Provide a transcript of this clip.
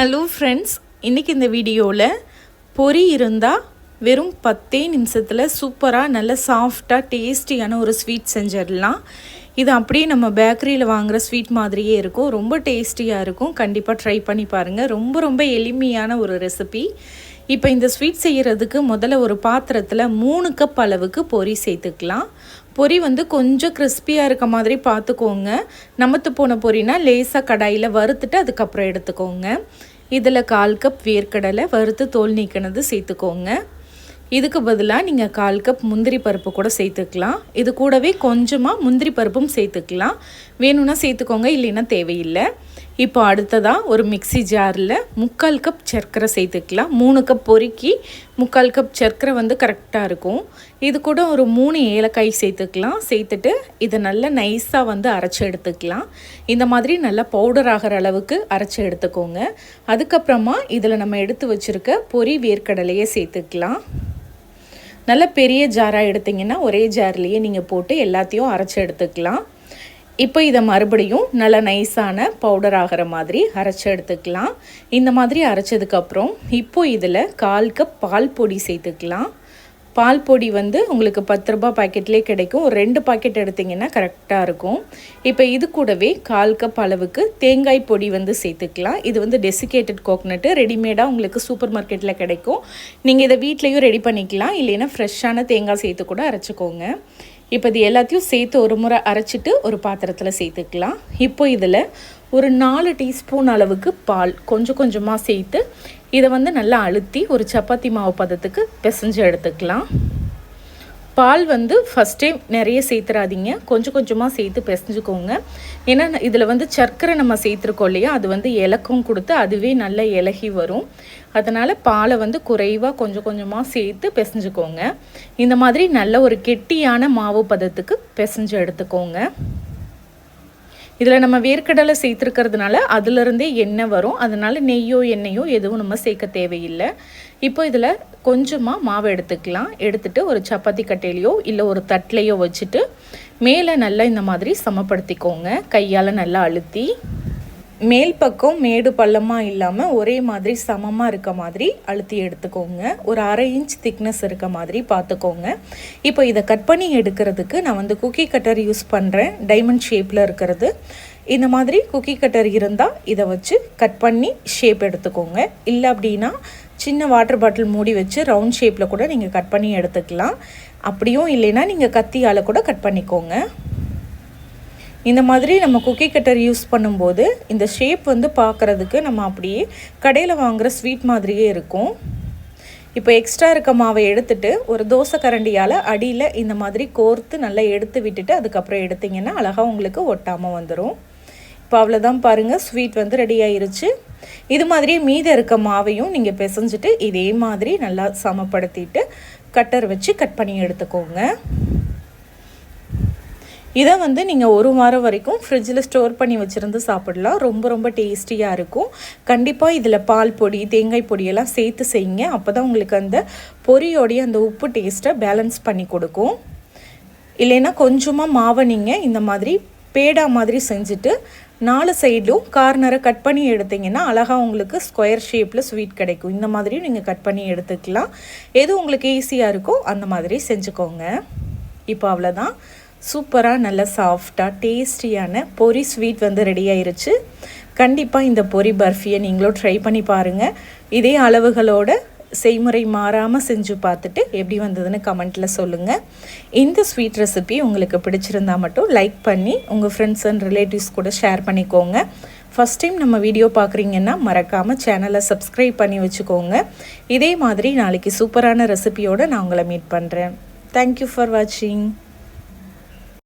Hello friends இன்றைக்கி இந்த வீடியோவில் பொரி இருந்தால் வெறும் பத்தே நிமிஷத்தில் சூப்பராக நல்ல சாஃப்டாக டேஸ்டியான ஒரு ஸ்வீட் செஞ்சிடலாம். இது அப்படியே நம்ம பேக்கரியில் வாங்குகிற ஸ்வீட் மாதிரியே இருக்கும். ரொம்ப டேஸ்டியாக இருக்கும். கண்டிப்பாக ட்ரை பண்ணி பாருங்கள் ரொம்ப ரொம்ப எளிமையான ஒரு ரெசிபி இப்போ இந்த ஸ்வீட் செய்கிறதுக்கு முதல்ல ஒரு பாத்திரத்தில் மூணு கப் அளவுக்கு பொரி சேர்த்துக்கலாம். பொரி வந்து கொஞ்சம் கிறிஸ்பியாக இருக்க மாதிரி பார்த்துக்கோங்க நமத்து போன பொறினா லேசாக கடாயில் வறுத்துட்டு அதுக்கப்புறம் எடுத்துக்கோங்க. இதில் கால் கப் வேர்க்கடலை வறுத்து தோல் நீக்கினது சேர்த்துக்கோங்க. இதுக்கு பதிலாக நீங்கள் கால் கப் முந்திரி பருப்பு கூட சேர்த்துக்கலாம். இது கூடவே கொஞ்சமாக முந்திரி பருப்பும் சேர்த்துக்கலாம். வேணும்னா சேர்த்துக்கோங்க இல்லைன்னா தேவையில்லை. இப்போ அடுத்ததாக ஒரு மிக்சி ஜாரில் முக்கால் கப் சர்க்கரை சேர்த்துக்கலாம். மூணு கப் பொறுக்கி முக்கால் கப் சர்க்கரை வந்து கரெக்டாக இருக்கும். இது கூட ஒரு மூணு ஏலக்காய் சேர்த்துக்கலாம். சேர்த்துட்டு இதை நல்லா நைஸாக வந்து அரைச்சி எடுத்துக்கலாம். இந்த மாதிரி நல்லா பவுடர் ஆகிற அளவுக்கு அரைச்சி எடுத்துக்கோங்க. அதுக்கப்புறமா இதில் நம்ம எடுத்து வச்சுருக்க பொரி வேர்க்கடலையே சேர்த்துக்கலாம். நல்ல பெரிய ஜாராக எடுத்திங்கன்னா ஒரே ஜார்லேயே நீங்கள் போட்டு எல்லாத்தையும் அரைச்சி எடுத்துக்கலாம். இப்போ இதை மறுபடியும் நல்லா நைஸான பவுடர் ஆகிற மாதிரி அரைச்சி எடுத்துக்கலாம். இந்த மாதிரி அரைச்சதுக்கப்புறம் இப்போ இதில் கால் கப் பால் பொடி சேர்த்துக்கலாம். பால் பொடி வந்து உங்களுக்கு பத்து ரூபாய் பாக்கெட்லேயே கிடைக்கும். ஒரு ரெண்டு பாக்கெட் எடுத்திங்கன்னா கரெக்டாக இருக்கும். இப்போ இது கூடவே கால் கப் அளவுக்கு தேங்காய் பொடி வந்து சேர்த்துக்கலாம். இது வந்து டெசிகேட்டட் கோக்னட்டு ரெடிமேடாக உங்களுக்கு சூப்பர் மார்க்கெட்டில் கிடைக்கும். நீங்கள் இதை வீட்லேயும் ரெடி பண்ணிக்கலாம். இல்லைன்னா ஃப்ரெஷ்ஷான தேங்காய் சேர்த்து கூட அரைச்சிக்கோங்க. இப்போ இது எல்லாத்தையும் சேர்த்து ஒரு முறை அரைச்சிட்டு ஒரு பாத்திரத்தில் சேர்த்துக்கலாம். இப்போ இதில் ஒரு நாலு டீஸ்பூன் அளவுக்கு பால் கொஞ்சம் கொஞ்சமாக சேர்த்து இதை வந்து நல்லா அழுத்தி ஒரு சப்பாத்தி மாவு பதத்துக்கு பிசைஞ்சு எடுத்துக்கலாம். பால் வந்து ஃபஸ்ட் டைம் நிறைய சேர்த்துறாதீங்க. கொஞ்சம் கொஞ்சமாக சேர்த்து பிசைஞ்சுக்கோங்க. ஏன்னா இதில் வந்து சர்க்கரை நம்ம சேர்த்துருக்கோம் இல்லையா? அது வந்து இலக்கம் கொடுத்து அதுவே நல்லா இலகி வரும். அதனால் பாலை வந்து குறைவாக கொஞ்சம் கொஞ்சமாக சேர்த்து பிசைஞ்சுக்கோங்க. இந்த மாதிரி நல்ல ஒரு கெட்டியான மாவு பதத்துக்கு பிசைஞ்சு எடுத்துக்கோங்க. இதில் நம்ம வேர்க்கடலை சேர்த்துருக்கிறதுனால அதுலேருந்தே எண்ணெய் வரும். அதனால் நெய்யோ எண்ணெயோ எதுவும் நம்ம சேர்க்க தேவையில்லை. இப்போ இதில் கொஞ்சமாக மாவு எடுத்துக்கலாம். எடுத்துகிட்டு ஒரு சப்பாத்தி கட்டையிலையோ இல்லை ஒரு தட்டிலையோ வச்சுட்டு மேலே நல்லா இந்த மாதிரி சமப்படுத்திக்கோங்க. கையால் நல்லா அழுத்தி மேல் பக்கம் மேடு பள்ளமாக இல்லாமல் ஒரே மாதிரி சமமாக இருக்க மாதிரி அழுத்தி எடுத்துக்கோங்க. ஒரு அரை இன்ச் திக்னஸ் இருக்க மாதிரி பார்த்துக்கோங்க. இப்போ இதை கட் பண்ணி எடுக்கிறதுக்கு நான் வந்து குக்கி கட்டர் யூஸ் பண்ணுறேன் டைமண்ட் ஷேப்பில் இருக்கிறது. இந்த மாதிரி குக்கி கட்டர் இருந்தால் இதை வச்சு கட் பண்ணி ஷேப் எடுத்துக்கோங்க. இல்லை அப்படின்னா சின்ன வாட்டர் பாட்டில் மூடி வச்சு ரவுண்ட் ஷேப்பில் கூட நீங்கள் கட் பண்ணி எடுத்துக்கலாம். அப்படியும் இல்லைன்னா நீங்கள் கத்தியால் கூட கட் பண்ணிக்கோங்க. இந்த மாதிரி நம்ம குக்கி கட்டர் யூஸ் பண்ணும்போது இந்த ஷேப் வந்து பார்க்குறதுக்கு நம்ம அப்படியே கடையில் வாங்குகிற ஸ்வீட் மாதிரியே இருக்கும். இப்போ எக்ஸ்ட்ரா இருக்க மாவை எடுத்துட்டு ஒரு தோசை கரண்டியால் அடியில் இந்த மாதிரி கோர்த்து நல்லா எடுத்து விட்டுட்டு அதுக்கப்புறம் எடுத்திங்கன்னா அழகாக உங்களுக்கு ஒட்டாமல் வந்துடும் இப்போ அவ்வளோதான் பாருங்கள் ஸ்வீட் வந்து ரெடி ஆயிருச்சு. இது மாதிரி மீதம் இருக்க மாவையும் நீங்கள் பிசைஞ்சிட்டு இதே மாதிரி நல்லா சமப்படுத்திட்டு கட்டர் வச்சு கட் பண்ணி எடுத்துக்கோங்க. இதை வந்து நீங்கள் ஒரு வாரம் வரைக்கும் ஃப்ரிட்ஜில் ஸ்டோர் பண்ணி வச்சுருந்து சாப்பிடலாம். ரொம்ப ரொம்ப டேஸ்டியாக இருக்கும். கண்டிப்பாக இதில் பால் பொடி தேங்காய் பொடியெல்லாம் சேர்த்து செய்யுங்க. அப்போ தான் உங்களுக்கு அந்த பொரியோடைய அந்த உப்பு டேஸ்ட்டை பேலன்ஸ் பண்ணி கொடுக்கும். இல்லைன்னா கொஞ்சமாக மாவை நீங்கள் இந்த மாதிரி பேடா மாதிரி செஞ்சுட்டு நாலு சைடும் கார்னரை கட் பண்ணி எடுத்திங்கன்னா அழகாக உங்களுக்கு ஸ்கொயர் ஷேப்பில் ஸ்வீட் கிடைக்கும். இந்த மாதிரியும் நீங்கள் கட் பண்ணி எடுத்துக்கலாம். எது உங்களுக்கு ஈஸியாக இருக்கோ அந்த மாதிரி செஞ்சுக்கோங்க. இப்போ அவ்வளோதான் சூப்பராக நல்ல சாஃப்டாக டேஸ்டியான பொரி ஸ்வீட் வந்து ரெடி ஆயிருச்சு. கண்டிப்பாக இந்த பொரி பர்ஃபியை நீங்களும் ட்ரை பண்ணி பாருங்கள் இதே அளவுகளோட செய்முறை மாறாமல் செஞ்சு பார்த்துட்டு எப்படி வந்ததுன்னு கமெண்ட்டில் சொல்லுங்கள் இந்த ஸ்வீட் ரெசிபி உங்களுக்கு பிடிச்சிருந்தா மட்டும் லைக் பண்ணி உங்கள் ஃப்ரெண்ட்ஸ் அண்ட் ரிலேட்டிவ்ஸ் கூட ஷேர் பண்ணிக்கோங்க. ஃபஸ்ட் டைம் நம்ம வீடியோ பார்க்குறீங்கன்னா மறக்காமல் சேனலை சப்ஸ்கிரைப் பண்ணி வச்சுக்கோங்க. இதே மாதிரி நாளைக்கு சூப்பரான ரெசிபியோடு நான் உங்களை மீட் பண்ணுறேன் தேங்க்யூ ஃபார் வாட்சிங்